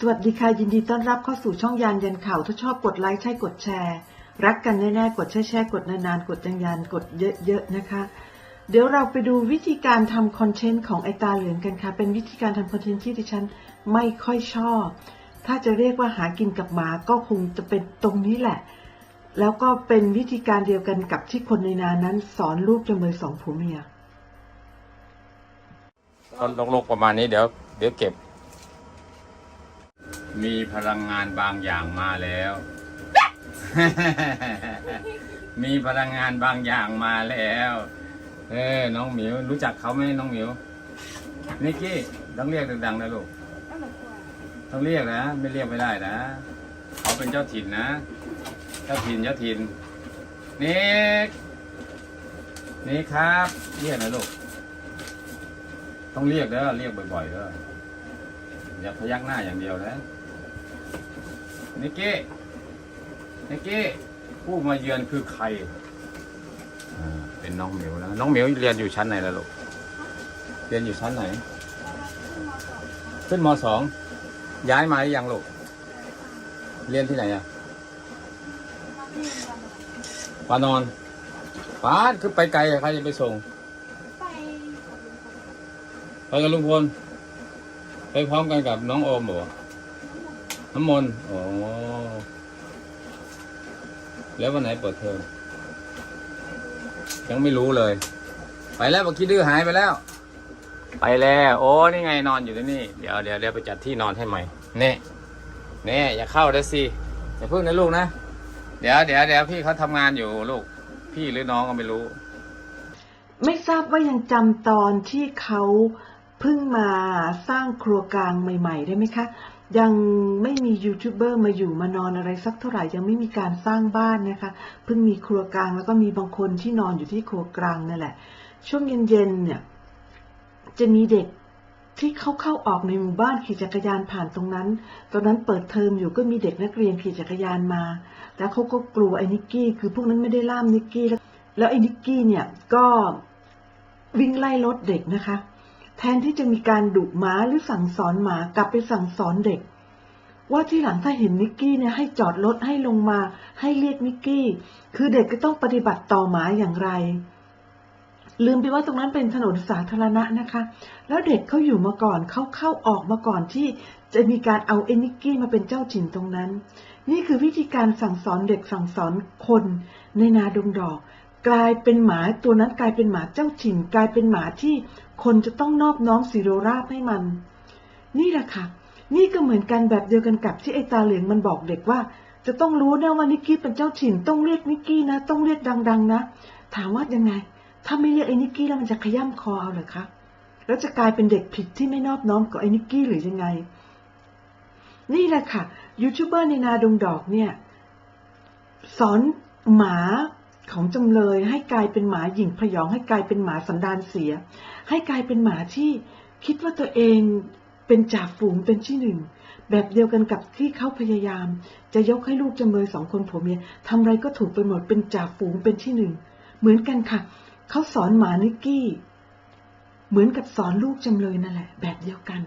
สวัสดีค่ะ ยินดีต้อนรับเข้าสู่ช่องยานยันข่าว ถ้าชอบกดไลค์ใช่กดแชร์ รักกันแน่ๆ กดแชร์ๆกดนานๆ กดยันยันกดเยอะๆนะคะ เดี๋ยวเราไปดูวิธีการทำคอนเทนต์ของไอตาเหลืองกันค่ะ เป็นวิธีการทำคอนเทนต์ที่ดิฉันไม่ค่อยชอบ ถ้าจะเรียกว่าหากินกับหมาก็คงจะเป็นตรงนี้แหละ แล้วก็เป็นวิธีการเดียวกันกับที่คนในนานั้นสอนลูกจำเลยสองผัวเมียต้นลกๆประมาณนี้เดี๋ยวเดี๋ยวเก็บ มีพลังงานบางอย่างมาแล้ว มีพลังงานบางอย่างมาแล้ว เออ น้องหมิวรู้จักเขาไหมน้องหมิวนิกกี้ต้องเรียกดังๆนะลูก ต้องเรียกนะ ไม่เรียกไม่ได้นะ เขาเป็นเจ้าถิ่นนะ เจ้าถิ่นเจ้าถิ่นนิกนิกครับเรียกนะลูก ต้องเรียกเด้อเรียกบ่อยๆเด้ออย่าพยักหน้าอย่างเดียวนะ นิกกี้นิกกี้ผู้มาเยือนคือใครอ่าเป็นน้องหมิวนะน้องหมิวเรียนอยู่ชั้นไหนแล้วลูกเรียนอยู่ชั้นไหน ขึ้นมสองย้ายมาหรือยังลูกเรียนที่ไหนอะปานอนป้าดคือไปไกลอะใครจะไปส่งไปกับลุงพลไปพร้อมกันกับน้องโอมเหรอ น้ำมนต์อ๋อ แล้ววันไหนเปิดเทอมยังไม่รู้เลย ไปแล้วบอกคิดดื้อหายไปแล้ว ไปแล้ว โอ้นี่ไงนอนอยู่ที่นี่ เดี๋ยวเดี๋ยวเดี๋ยวไปจัดที่นอนให้ใหม่เน่เน่อย่าเข้าได้สิอย่าพึ่งนะลูกนะ เดี๋ยวเดี๋ยวเดี๋ยวพี่เขาทำงานอยู่ลูก พี่หรือน้องก็ไม่รู้ ไม่ทราบว่ายังจำตอนที่เขาเพิ่งมาสร้างครัวกลางใหม่ ๆ ได้ไหมคะ ยังไม่มียูทูบเบอร์มาอยู่มานอนอะไรสักเท่าไหร่ยังไม่มีการสร้างบ้านนะคะ เพิ่งมีครัวกลางแล้วก็มีบางคนที่นอนอยู่ที่ครัวกลางนั่นแหละ ช่วงเย็นๆเนี่ย จะมีเด็กที่เขาเข้าออกในหมู่บ้านขี่จักรยานผ่านตรงนั้น ตอนนั้นเปิดเทอมอยู่ก็มีเด็กนักเรียนขี่จักรยานมา แล้วเขาก็กลัวไอ้นิกกี้ คือพวกนั้นไม่ได้ล่ามนิกกี้แล้ว แล้วไอ้นิกกี้เนี่ยก็วิ่งไล่รถเด็กนะคะ นที่จะมีการดุหมาหรือสั่งสอนหมากลับไปสั่งสอนเด็ก ว่าที่หลังถ้าเห็นนิกกี้เนี่ยให้จอดรถให้ลงมา ให้เรียกนิกกี้ คือเด็กก็ต้องปฏิบัติต่อหมาอย่างไร ลืมไปว่าตรงนั้นเป็นถนนสาธารณะนะคะ แล้วเด็กเขาอยู่มาก่อนเขาเข้าออกมาก่อนที่จะมีการเอาเอนิกกี้มาเป็นเจ้าถิ่นตรงนั้น นี่คือวิธีการสั่งสอนเด็กสั่งสอนคนในนาดงดอก กลายเป็นหมาตัวนั้นกลายเป็นหมาเจ้าถิ่น กลายเป็นหมาที่คนจะต้องนอบน้อมสิโรราบให้มัน นี่แหละค่ะ นี่ก็เหมือนกันแบบเดียวกันกับที่ไอ้ตาเหลืองมันบอกเด็กว่า จะต้องรู้นะว่านิกกี้เป็นเจ้าถิ่น ต้องเรียกนิกกี้นะ ต้องเรียกดัง ๆ นะ ถามว่ายังไง ถ้าไม่เรียกไอ้นิกกี้แล้วมันจะขย้ำคอเอาเหรอคะแล้วจะกลายเป็นเด็กผิดที่ไม่นอบน้อมกับไอ้นิกกี้หรือยังไง นี่แหละค่ะยูทูบเบอร์ในนาดงดอกเนี่ย สอนหมา ของจำเลยให้กลายเป็นหมาหยิ่งพยองให้กลายเป็นหมาสันดานเสีย ให้กลายเป็นหมาที่คิดว่าตัวเองเป็นจ่าฝูงเป็นที่หนึ่ง แบบเดียวกันกับที่เขาพยายาม จะยกให้ลูกจำเลยสองคนผัวเมียทำอะไรก็ถูกไปหมดเป็นจ่าฝูงเป็นที่หนึ่ง เหมือนกันค่ะ เขาสอนหมานิกกี้ เหมือนกับสอนลูกจำเลยนั่นแหละ แบบเดียวกัน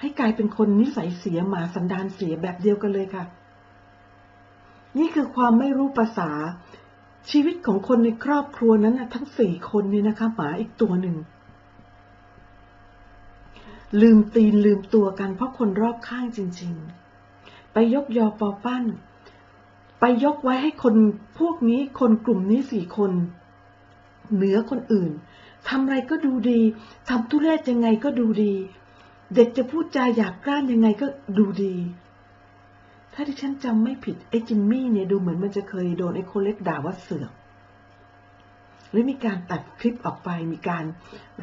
ให้กลายเป็นคนนิสัยเสียหมาสันดานเสียแบบเดียวกันเลยค่ะ นี่คือความไม่รู้ภาษา ชีวิตของคนในครอบครัวนั้นนะทั้งสี่คนเนี่ยนะคะหมาอีกตัวหนึ่ง ลืมตีนลืมตัวกันเพราะคนรอบข้างจริง ๆ ไปยกยอปอปั้น ไปยกไว้ให้คนพวกนี้คนกลุ่มนี้สี่คน เหนือคนอื่นทำอะไรก็ดูดีทำทุเรศยังไงก็ดูดี เด็กจะพูดจาหยาบกร้านยังไงก็ดูดี ถ้าที่ฉันจำไม่ผิดไอ้จิมมี่เนี่ยดูเหมือนมันจะเคยโดนไอ้โคเล็กด่าว่าเสือกหรือมีการตัดคลิปออกไป มีการ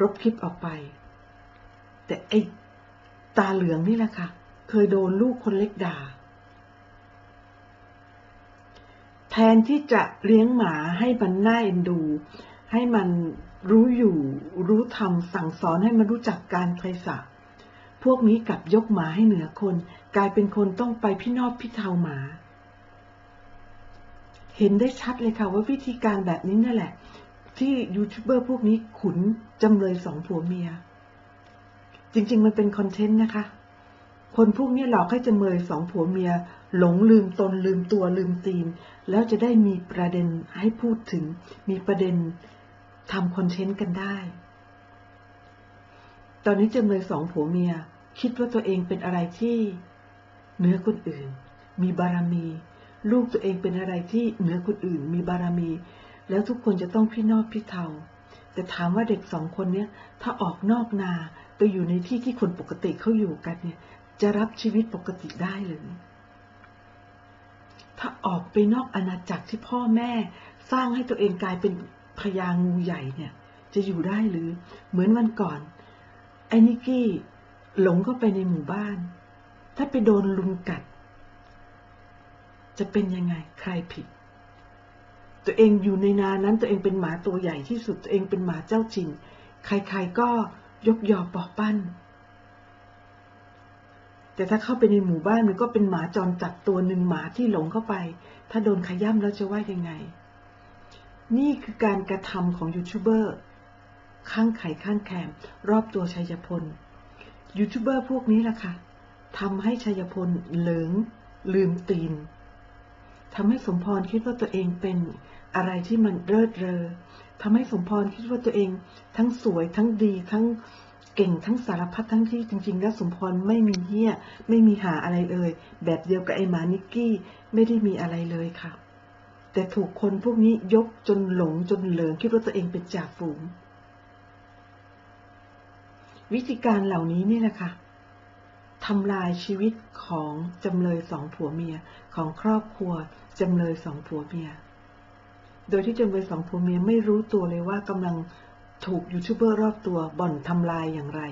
ลบคลิปออกไป แต่ไอ้ตาเหลืองนี่แหละค่ะ เคยโดนลูกคนเล็กด่า แทนที่จะเลี้ยงหมาให้มันน่าเอ็นดู ให้มันรู้อยู่ รู้ทำสั่งสอนให้มันรู้จักการไพศาล พวกนี้กลับยกหมาให้เหนือคน กลายเป็นคนต้องไปพี่นอบพี่เทาหมา เห็นได้ชัดเลยค่ะว่าวิธีการแบบนี้นั่นแหละ ที่ยูทูบเบอร์พวกนี้ขุนจำเลยสองผัวเมีย จริง ๆ มันเป็นคอนเทนต์นะคะ คนพวกนี้หลอกให้จำเลยสองผัวเมีย หลงลืมตนลืมตัวลืมตีน แล้วจะได้มีประเด็นให้พูดถึง มีประเด็นทำคอนเทนต์กันได้ ตอนนี้จำเลยสองผัวเมีย คิดว่าตัวเองเป็นอะไรที่เหนือคนอื่น มีบารมี ลูกตัวเองเป็นอะไรที่เหนือคนอื่น มีบารมี แล้วทุกคนจะต้องพี่นอกพี่เทาแต่ถามว่าเด็กสองคนเนี้ยถ้าออกนอกนาไปอยู่ในที่ที่คนปกติเขาอยู่กันเนี่ย จะรับชีวิตปกติได้หรือถ้าออกไปนอกอาณาจักรที่พ่อแม่ สร้างให้ตัวเองกลายเป็นพญางูใหญ่เนี่ย จะอยู่ได้หรือ เหมือนวันก่อนไอ้นิกกี้ หลงเข้าไปในหมู่บ้าน ถ้าไปโดนลุงกัด จะเป็นยังไงใครผิด ตัวเองอยู่ในนานั้นตัวเองเป็นหมาตัวใหญ่ที่สุดตัวเองเป็นหมาเจ้าถิ่นใครๆก็ยกยอปอกปั้น แต่ถ้าเข้าไปในหมู่บ้านมันก็เป็นหมาจรจัดตัวหนึ่งหมาที่หลงเข้าไป ถ้าโดนขย้ำแล้วจะว่ายังไง นี่คือการกระทำของยูทูบเบอร์ข้างไข่ข้างแคมรอบตัวชัยพล ยูทูบเบอร์พวกนี้ล่ะค่ะทำให้ชัยพลเหลิงลืมตีนทำให้สมพรคิดว่าตัวเองเป็นอะไรที่มันเลิศเรอทำให้สมพรคิดว่าตัวเองทั้งสวยทั้งดีทั้งเก่งทั้งสารพัดทั้งที่จริง ๆ แล้วสมพรไม่มีเหี้ย ไม่มีหาอะไรเลยแบบเดียวกับไอ้หมานิกกี้ไม่ได้มีอะไรเลยค่ะ แต่ถูกคนพวกนี้ยกจนหลงจนเหลิงคิดว่าตัวเองเป็นจ่าฝูง วิธีการเหล่านี้นี่แหละค่ะทำลายชีวิตของจำเลยสองผัวเมียของครอบครัวจำเลยสองผัวเมีย โดยที่จำเลยสองผัวเมียไม่รู้ตัวเลยว่ากำลังถูกยูทูบเบอร์รอบตัวบ่อนทำลายอย่างไร